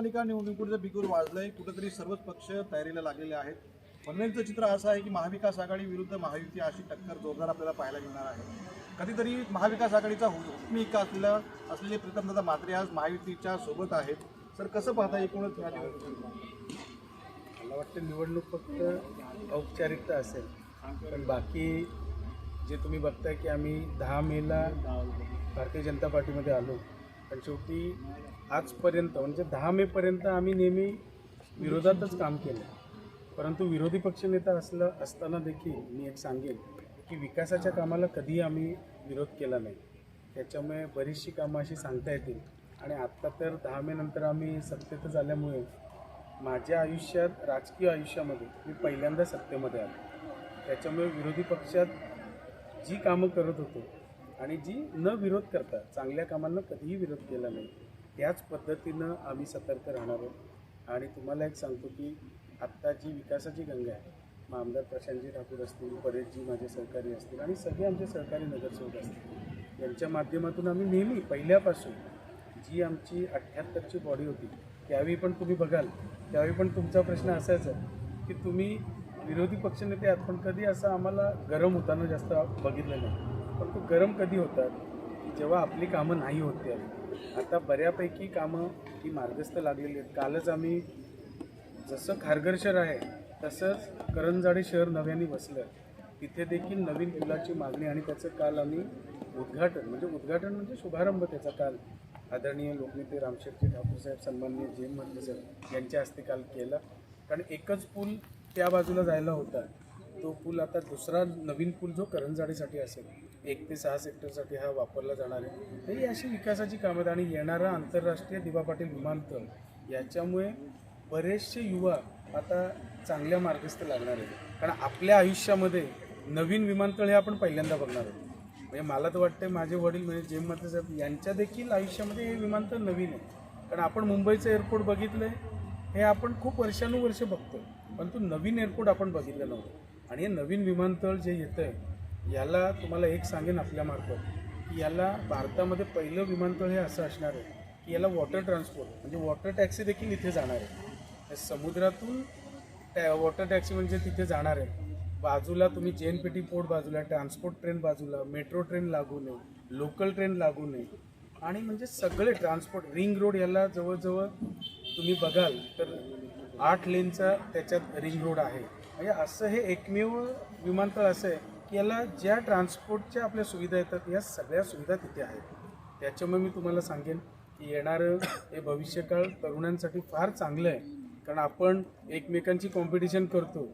नगरपालिका निवडणुकीचं बिगुर वाजलंय कुठेतरी सर्वच पक्ष तयारीला लागलेले आहेत. पनवेलचं चित्र असं आहे की महाविकास आघाडी विरुद्ध महायुती अशी टक्कर जोरदार आपल्याला पाहायला मिळणार आहे. कधीतरी महाविकास आघाडीचा हुकमी असलेला असलेले प्रीतमदादा मात्रे आज महायुतीच्या सोबत आहेत. सर कसं पाहता एकूणच या निवडणुकीला? मला वाटतं निवडणूक फक्त औपचारिकता असेल. पण बाकी जे तुम्ही बघताय की आम्ही दहा मेला भारतीय जनता पार्टीमध्ये आलो. पण शेवटी आजपर्यंत म्हणजे दहा मेपर्यंत आम्ही नेहमी विरोधातच काम केलं. परंतु विरोधी पक्षनेता असलं असताना देखील मी एक सांगेन की विकासाच्या कामाला कधीही आम्ही विरोध केला नाही. त्याच्यामुळे बरीचशी कामं अशी सांगता येतील. आणि आत्ता तर दहा मे नंतर आम्ही सत्तेतच आल्यामुळे माझ्या आयुष्यात राजकीय आयुष्यामध्ये मी पहिल्यांदा सत्तेमध्ये आलो. त्याच्यामुळे विरोधी पक्षात जी कामं करत होतो आणि जी न विरोध करता चांगल्या कामांना कधीही विरोध केला नाही त्याच पद्धतीनं आम्ही सतर्क राहणार आहोत. आणि तुम्हाला एक सांगतो की आत्ता जी विकासाची गंगा आहे मग आमदार प्रशांतजी ठाकूर असतील परेशजी माझे सहकारी असतील आणि सगळे आमचे सहकारी नगरसेवक असतील. यांच्या माध्यमातून आम्ही नेहमी पहिल्यापासून जी आमची अठ्ठ्याहत्तरची बॉडी होती त्यावेळी पण तुम्ही बघाल त्यावेळी पण तुमचा प्रश्न असायचा की तुम्ही विरोधी पक्षनेते आहात पण कधी असं आम्हाला गरम होताना जास्त बघितलं नाही. पण तो गरम कधी होतात की जेव्हा आपली कामं नाही होत त्यावेळी आता बऱ्यापैकी कामं ही मार्गस्थ लागलेली आहेत. कालच आम्ही जसं खारघर शहर आहे तसंच करंजाडे शहर नव्याने वसलं. तिथे देखील नवीन पुलाची मागणी आणि त्याचं काल आम्ही उद्घाटन म्हणजे उद्घाटन म्हणजे शुभारंभ त्याचा काल. आदरणीय लोकनेते रामशेठजी ठाकूर साहेब सन्माननीय जैन म्हटले सर यांच्या हस्ते काल केला. कारण एकच पूल त्या बाजूला जायला होता. तो पूल आता दुसरा नवीन पूल जो करंजाडीसाठी असेल एक ते सहा सेक्टरसाठी हा वापरला जाणार आहे. तर ही अशी विकासाची कामं आहेत आणि येणारा आंतरराष्ट्रीय दिवा पाटील विमानतळ याच्यामुळे बरेचसे युवा आता चांगल्या मार्गस्थ लागणार आहेत. कारण आपल्या आयुष्यामध्ये नवीन विमानतळ हे आपण पहिल्यांदा बघणार आहोत. म्हणजे मला तर वाटतं माझे वडील म्हणजे जेम मात्रे साहेब यांच्या देखील आयुष्यामध्ये हे विमानतळ नवीन आहे. कारण आपण मुंबईचं एअरपोर्ट बघितलं आहे हे आपण खूप वर्षानुवर्ष बघतो परंतु नवीन एअरपोर्ट आपण बघितलं नव्हतं. आणि हे नवीन विमानतळ जे येतं आहे याला तुम्हाला एक सांगेन आपल्यामार्फत की याला भारतामध्ये पहिलं विमानतळ हे असं असणार आहे की याला वॉटर ट्रान्सपोर्ट म्हणजे वॉटर टॅक्सी देखील इथे जाणार आहे. समुद्रातून टॅ वॉटर टॅक्सी म्हणजे तिथे जाणार आहे. बाजूला तुम्ही J N P T port बाजूला ट्रान्सपोर्ट ट्रेन बाजूला मेट्रो ट्रेन लागू नये लोकल ट्रेन लागू नये आणि म्हणजे सगळे ट्रान्सपोर्ट रिंग रोड याला जवळजवळ तुम्ही बघाल तर आठ लेनचा त्याच्यात रिंग रोड आहे. म्हणजे असं हे एकमेव विमानतळ असं आहे की याला ज्या ट्रान्सपोर्टच्या आपल्या सुविधा येतात या सगळ्या सुविधा तिथे आहेत. त्याच्यामुळे मी तुम्हाला सांगेन की येणारं हे भविष्यकाळ तरुणांसाठी फार चांगलं आहे. कारण आपण एकमेकांची कॉम्पिटिशन करतो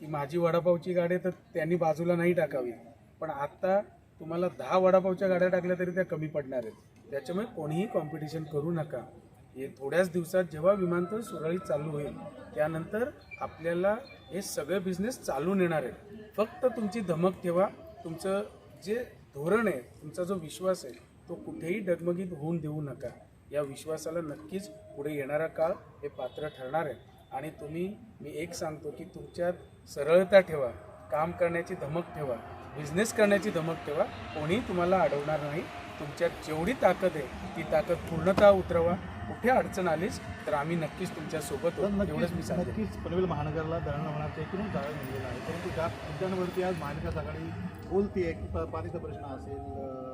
की माझी वडापावची गाडी तर त्यांनी बाजूला नाही टाकावी. पण आत्ता तुम्हाला दहा वडापावच्या गाड्या टाकल्या तरी त्या कमी पडणार आहेत. त्याच्यामुळे कोणीही कॉम्पिटिशन करू नका. हे थोड्याच दिवसात जेव्हा विमानतळ सुरळीत चालू होईल त्यानंतर आपल्याला हे सगळे बिझनेस चालून येणार आहेत. फक्त तुमची धमक ठेवा. तुमचं जे धोरण आहे तुमचा जो विश्वास आहे तो कुठेही डगमगीत होऊन देऊ नका. या विश्वासाला नक्कीच पुढे येणारा काळ हे पात्र ठरणार आहे. आणि तुम्ही मी एक सांगतो की तुमच्यात सरळता ठेवा. काम करण्याची धमक ठेवा. बिझनेस करण्याची धमक ठेवा. कोणीही तुम्हाला अडवणार नाही. तुमच्यात जेवढी ताकद आहे ती ताकद पूर्णतः उतरवा. कुठे अडचण आलीच तर आम्ही नक्कीच तुमच्यासोबत तर आहोत. एवढंच मी सांगेन. नक्कीच पनवेल महानगरला दळणवळणाचं एकूणच जाळं निघलेलं आहे. परंतु ज्या मुद्द्यांवरती आज महाविकास आघाडी बोलते की प- पाणीचा प्रश्न असेल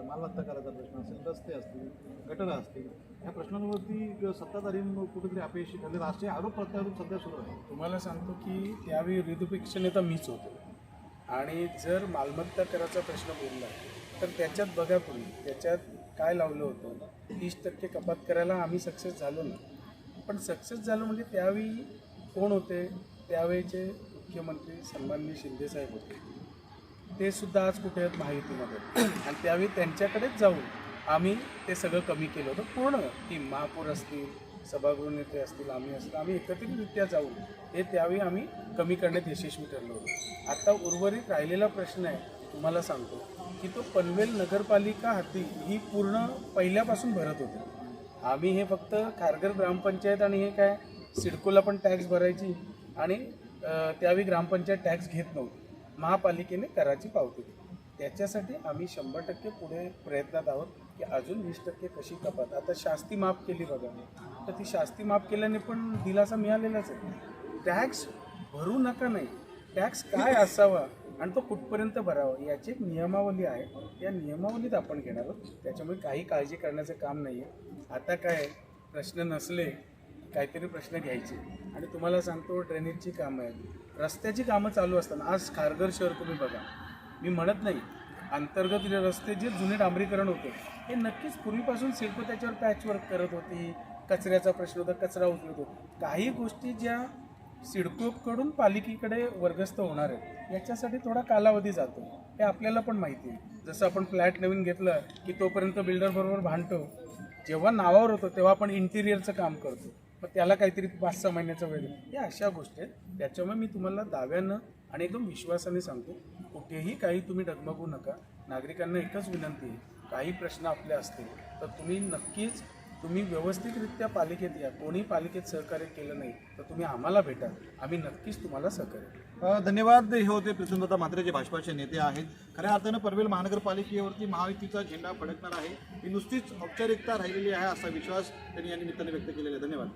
मालमत्ता करायचा प्रश्न असेल रस्ते असतील गटर असतील या प्रश्नांवरती सत्ताधारी कुठेतरी अपयशी ठरले. असे आरोप प्रत्यारोप सध्या सुरू आहे तुम्हाला सांगतो की त्यावेळी विरोधी नेता मीच होतो. आणि जर मालमत्ता कराचा प्रश्न बोलला तर त्याच्यात बघा तुम्ही त्याच्यात काय लावलं होतं? तीस टक्के कपात करायला आम्ही सक्सेस झालो ना पण सक्सेस झालो म्हणजे त्यावेळी कोण होते? त्यावेळेचे मुख्यमंत्री सन्माननीय शिंदेसाहेब होते. ते सुद्धा आज कुठे आहेत महायुतीमध्ये आणि त्यावेळी त्यांच्याकडेच जाऊन आम्ही ते सगळं कमी केलं होतं. पूर्ण की महापौर असतील सभागृह नेते असतील आम्ही असतील आम्ही एकत्रितरित्या जाऊन हे त्यावेळी आम्ही कमी करण्यात यशस्वी ठरलो होतो. आता उर्वरित राहिलेला प्रश्न आहे तुम्हाला सांगतो की तो पनवेल नगरपालिका हाती ही पूर्ण पहिल्यापासून भरत होती. आम्ही हे फक्त खारघर ग्रामपंचायत आणि हे काय सिडकोला पण टॅक्स भरायची आणि त्यावेळी ग्रामपंचायत टॅक्स घेत नव्हती. महापालिकेने कराची पावती दिली. त्याच्यासाठी आम्ही शंभर टक्के पुढे प्रयत्नात आहोत की अजून वीस टक्के कशी कपात. आता शास्ती माफ केली बघा. तर ती शास्ती माफ केल्याने पण दिलासा मिळालेलाच आहे. टॅक्स भरू नका नाही. टॅक्स काय असावा? आणि तो कुठपर्यंत भरावा याची एक नियमावली आहे. या नियमावलीत आपण घेणार आहोत. त्याच्यामुळे काही काळजी करण्याचं काम नाही आहे आता काय प्रश्न नसले काहीतरी प्रश्न घ्यायचे. आणि तुम्हाला सांगतो ड्रेनेजची कामं आहेत. रस्त्याची कामं चालू असताना आज खारघर शहर तुम्ही बघा. मी म्हणत नाही अंतर्गत रस्ते जे जुने डांबरीकरण होते हे नक्कीच पूर्वीपासून शिल्प त्याच्यावर पॅचवर्क करत होती. कचऱ्याचा प्रश्न होता कचरा उचलत होता. काही गोष्टी ज्या सिडकोकडून पालिकेकडे वर्गस्थ होणार आहेत. याच्यासाठी थोडा कालावधी जातो. हे आपल्याला पण माहिती आहे. जसं आपण फ्लॅट नवीन घेतलं की तोपर्यंत बिल्डरबरोबर भांडतो. जेव्हा नावावर होतो तेव्हा आपण इंटिरियरचं काम करतो. मग त्याला काहीतरी पाच सहा महिन्याचा वेळ या अशा गोष्टी आहेत. त्याच्यामुळे मी तुम्हाला दाव्यानं आणि एकदम विश्वासाने सांगतो कुठेही काही तुम्ही डगमगू नका. नागरिकांना एकच विनंती आहे काही प्रश्न आपले असतील तर तुम्ही नक्कीच तुम्ही व्यवस्थितरित्या पालिकेत या. कोणी पालिकेत सहकार्य केलं नाही तर तुम्ही आम्हाला भेटा. आम्ही नक्कीच तुम्हाला सहकार्य धन्यवाद. हे होते प्रीतमदत्ता म्हात्रे जे भाजपाचे नेते आहेत. खऱ्या अर्थानं पनवेल महानगरपालिकेवरती महायुतीचा झेंडा फडकणार आहे. ही नुसतीच औपचारिकता राहिलेली आहे असा विश्वास त्यांनी या निमित्ताने व्यक्त केलेला आहे. धन्यवाद.